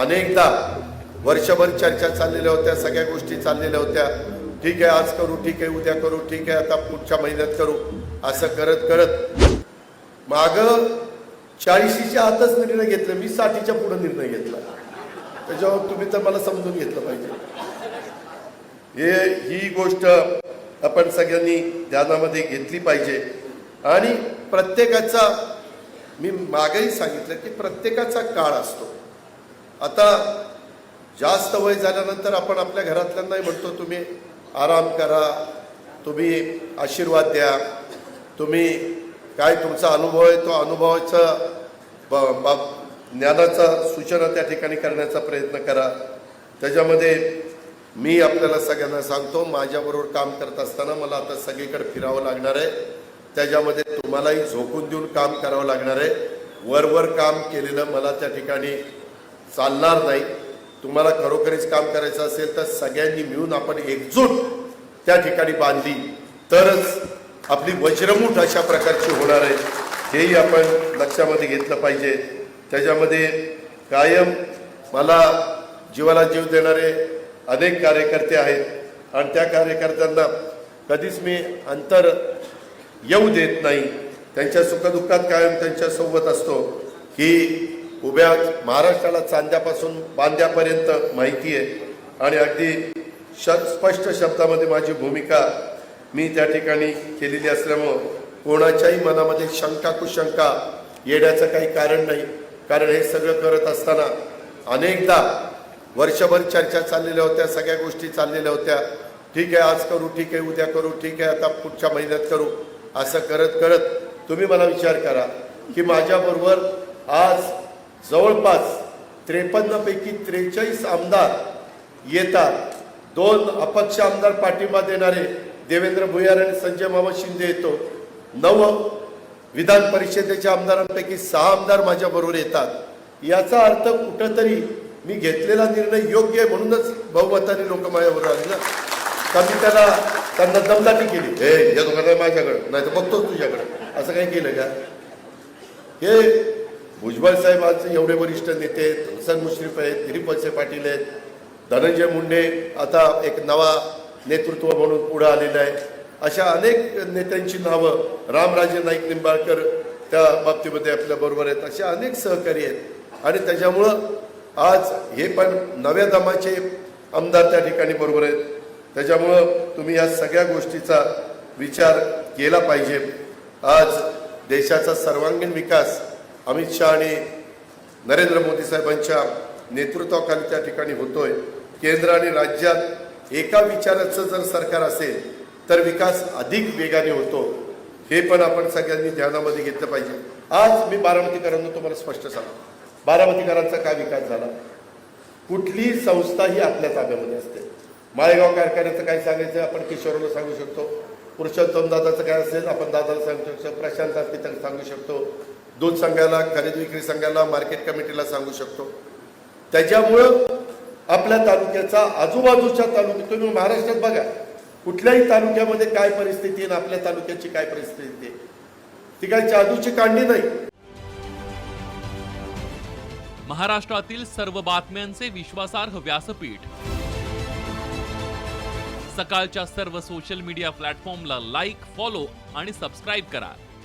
अनेकदा वर्षभर चर्चा चाललेल्या होत्या सगळ्या गोष्टी चाललेल्या होत्या. ठीक आहे आज करू ठीक आहे उद्या करू ठीक आहे आता पुढच्या महिन्यात करू. असं करत करत माग चाळीशीच्या आतच निर्णय घेतला मी साठीच्या पुढे निर्णय घेतला. त्याच्यावर तुम्ही तर मला समजून घेतलं पाहिजे. हे ही गोष्ट आपण सगळ्यांनी ध्यानामध्ये घेतली पाहिजे. आणि प्रत्येकाचा मी मागही सांगितलं की प्रत्येकाचा काळ असतो. आता जास्त वय झाल्यानंतर आपण आपल्या घरातल्यांनाही म्हणतो तुम्ही आराम करा तुम्ही आशीर्वाद द्या तुम्ही काय तुमचा अनुभव आहे तो अनुभवाचं ब- बा ज्ञानाचा सूचना त्या ठिकाणी करण्याचा प्रयत्न करा. त्याच्यामध्ये मी आपल्याला सगळ्यांना सांगतो माझ्याबरोबर काम करत असताना मला आता सगळीकडे फिरावं लागणार आहे. त्याच्यामध्ये तुम्हालाही झोकून देऊन काम करावं लागणार आहे. वरवर काम केलेलं मला त्या ठिकाणी चालणार नाही. तुम्हाला खरोखरीच काम करायचं असेल तर सगळ्यांनी मिळून आपण एकजूट त्या ठिकाणी बांधली. तरच आपली वज्रमूठ अशा प्रकारची होणार आहे. हेही आपण लक्षामध्ये घेतलं पाहिजे. त्याच्यामध्ये कायम मला जीवाला जीव देणारे अनेक कार्यकर्ते आहेत. आणि त्या कार्यकर्त्यांना कधीच मी अंतर येऊ देत नाही. त्यांच्या सुखदुःखात कायम त्यांच्यासोबत असतो. ही उभ्या महाराष्ट्राला चांद्यापासून बांद्यापर्यंत माहिती आहे. आणि अगदी श स्पष्ट शब्दामध्ये माझी भूमिका मी त्या ठिकाणी केलेली असल्यामुळं कोणाच्याही मनामध्ये शंका कुशंका येण्याचं काही कारण नाही. कारण हे सगळं करत असताना अनेकदा वर्षभर चर्चा चाललेल्या होत्या सगळ्या गोष्टी चाललेल्या होत्या. ठीक आहे आज करू ठीक आहे उद्या करू ठीक आहे आता पुढच्या महिन्यात करू. असं करत करत तुम्ही मला विचार करा की माझ्याबरोबर आज जवळपास त्रेपन्नपैकी त्रेचाळीस आमदार येतात. दोन अपक्ष आमदार पाठिंबा देणारे देवेंद्र भुयार आणि संजय मामा शिंदे येतो. नव विधान परिषदेच्या आमदारांपैकी सहा आमदार माझ्याबरोबर येतात. याचा अर्थ कुठंतरी मी घेतलेला निर्णय योग्य आहे म्हणूनच बहुमताने लोक माझ्याबरोबर आले ना. का मी त्याला त्यांना दमदाटी केली. हे या दोघांना माझ्याकडं. नाही तर बघतो तुझ्याकडं. असं काही केलं का? हे भुजबळ साहेबांचे एवढे वरिष्ठ नेते आहेत हसन मुश्रीफ आहेत दिलीप वळसे पाटील आहेत धनंजय मुंडे आता एक नवा नेतृत्व म्हणून पुढे आलेलं आहे. अशा अनेक नेत्यांची नावं रामराजे नाईक निंबाळकर त्या बाबतीमध्ये आपल्या बरोबर आहेत. अशा अनेक सहकारी आहेत. आणि त्याच्यामुळं आज हे पण नव्या दमाचे आमदार त्या ठिकाणी बरोबर आहेत. त्याच्यामुळं तुम्ही या सगळ्या गोष्टीचा विचार केला पाहिजे. आज देशाचा सर्वांगीण विकास अमित शहा आणि नरेंद्र मोदी साहेबांच्या नेतृत्वाखाली त्या ठिकाणी होतोय. केंद्र आणि राज्यात एका विचाराचं जर सरकार असेल तर विकास अधिक वेगाने होतो. हे पण आपण सगळ्यांनी ध्यानामध्ये घेतलं पाहिजे. आज मी बारामतीकरांना तुम्हाला स्पष्ट सांगतो. बारामतीकरांचा काय विकास झाला? कुठलीही संस्था ही आपल्या ताब्यामध्ये असते? माळेगाव कारखान्याचं काय सांगायचं? आपण किशोरला सांगू शकतो. पुरुषोत्तम दादाचं काय असेल? आपण दादाला सांगू शकतो. प्रशांत आरतीचं सांगू शकतो. दूध संघाला खरेदी विक्री संघाला मार्केट कमिटीला सांगू शकतो. त्याच्यामुळं आपल्या तालुक्याचा आजूबाजूच्या तालुक्यात तुम्ही महाराष्ट्रात बघा कुठल्याही तालुक्यामध्ये काय परिस्थिती आहे आणि आपल्या तालुक्याची काय परिस्थिती आहे. ती काय जादूची कांडी नाही. महाराष्ट्रातील सर्व बातम्यांचे विश्वासार्ह व्यासपीठ. सकाळच्या सर्व सोशल मीडिया प्लॅटफॉर्मला लाईक फॉलो आणि सबस्क्राईब करा.